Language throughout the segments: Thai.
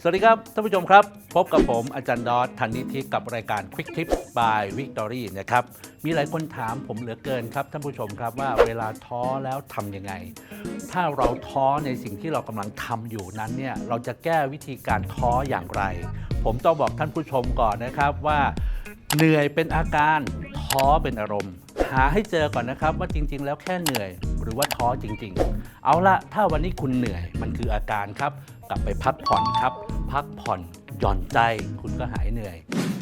สวัสดีครับ ท่านผู้ชมครับ พบกับผมอาจารย์ดอทธันนิธิกับรายการ Quick Tip by Victory นะครับ มีหลายคนถามผมเหลือเกินครับ ท่านผู้ชมครับว่าเวลาท้อแล้วทำยังไง ถ้าเราท้อในสิ่งที่เรากำลังทำอยู่นั้นเนี่ยเราจะแก้วิธีการท้ออย่างไร ผมต้องบอกท่านผู้ชมก่อนนะครับว่า เหนื่อยเป็นอาการท้อเป็นอารมณ์ หาให้เจอก่อนนะครับ ว่าจริง ๆ แล้วแค่เหนื่อย หรือว่าท้อจริง ๆ เอาละถ้าวันนี้คุณเหนื่อยมันคืออาการครับ กลับไปพักผ่อนครับ พักผ่อนหย่อนใจ คุณก็หายเหนื่อย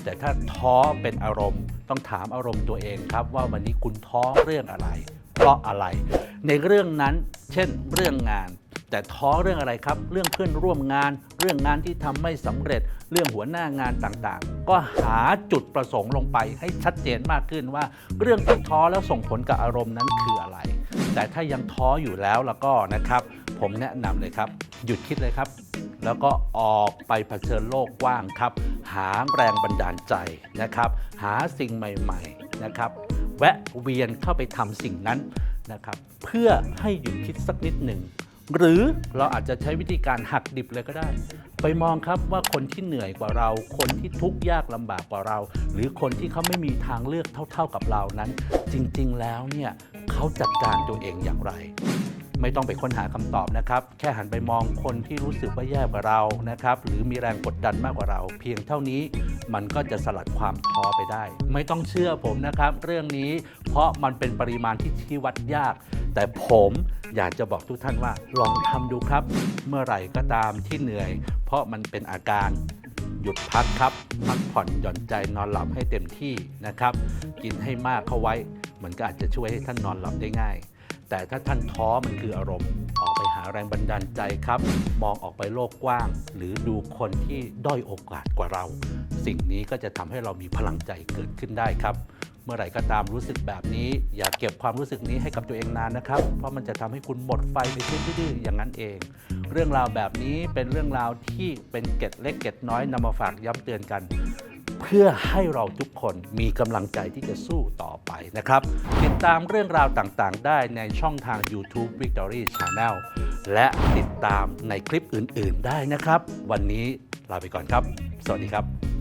แต่ถ้าท้อเป็นอารมณ์ ต้องถามอารมณ์ตัวเองครับ ว่าวันนี้คุณท้อเรื่องอะไร เพราะอะไร ในเรื่องนั้น เช่น เรื่องงาน แต่ท้อเรื่องอะไรครับ เรื่องเพื่อนร่วมงาน เรื่องงานที่ทำไม่สำเร็จ เรื่องหัวหน้างานต่างๆ ก็หาจุดประสงค์ลงไปให้ชัดเจนมากขึ้นว่า เรื่องที่ท้อแล้วส่งผลกับอารมณ์นั้นคืออะไร แต่ถ้ายังท้ออยู่แล้วแล้วก็นะครับ ผมแนะนำเลยครับ หยุดคิดเลยครับแล้วก็ออกไปเผชิญโลกกว้างครับ หาแรงบันดาลใจนะครับ หาสิ่งใหม่ ๆ นะครับ แวะเวียนเข้าไปทำสิ่งนั้นนะครับเพื่อให้หยุดคิดสักนิดหนึ่ง หรือเราอาจจะใช้วิธีการหักดิบเลยก็ได้ ไปมองครับว่าคนที่เหนื่อยกว่าเรา คนที่ทุกข์ยากลำบากกว่าเรา หรือคนที่เขาไม่มีทางเลือกเท่า ๆกับเรานั้น จริงๆแล้วเนี่ยเขาจัดการตัวเองอย่างไร ไม่ต้องไปค้นหาคำตอบนะครับ แค่หันไปมองคนที่รู้สึกว่าแย่กว่าเรานะครับ หรือมีแรงกดดันมากกว่าเรา เพียงเท่านี้มันก็จะสลัดความท้อไปได้ ไม่ต้องเชื่อผมนะครับ เรื่องนี้เพราะมันเป็นปริมาณที่ชี้วัดยาก แต่ผมอยากจะบอกทุกท่านว่าลองทำดูครับ เมื่อไหร่ก็ตามที่เหนื่อย เพราะมันเป็นอาการหยุดพักครับพักผ่อนหย่อนใจนอนหลับให้เต็มที่นะครับ กินให้มากเข้าไว้ มันก็อาจจะช่วยให้ท่านนอนหลับได้ง่าย แต่ถ้าท่านท้อมันคืออารมณ์ ออกไปหาแรงบันดาลใจครับ มองออกไปโลกกว้าง หรือดูคนที่ด้อยโอกาสกว่าเรา สิ่งนี้ก็จะทำให้เรามีพลังใจเกิดขึ้นได้ครับ เมื่อไหร่ก็ตามรู้สึกแบบนี้ อย่าเก็บความรู้สึกนี้ให้กับตัวเองนานนะครับ เพราะมันจะทำให้คุณหมดไฟไปทิ้งดื้อๆอย่างนั้นเอง เรื่องราวแบบนี้เป็นเรื่องราวที่เป็นเกร็ดเล็กเกร็ดน้อยนำมาฝากย้ำเตือนกัน เพื่อให้เราทุกคนมีกำลังใจที่จะสู้ต่อไปนะครับ ติดตามเรื่องราวต่างๆ ได้ในช่องทาง YouTube Victory Channel และติดตามในคลิปอื่น ๆ ได้นะครับ วันนี้ลาไปก่อนครับ สวัสดีครับ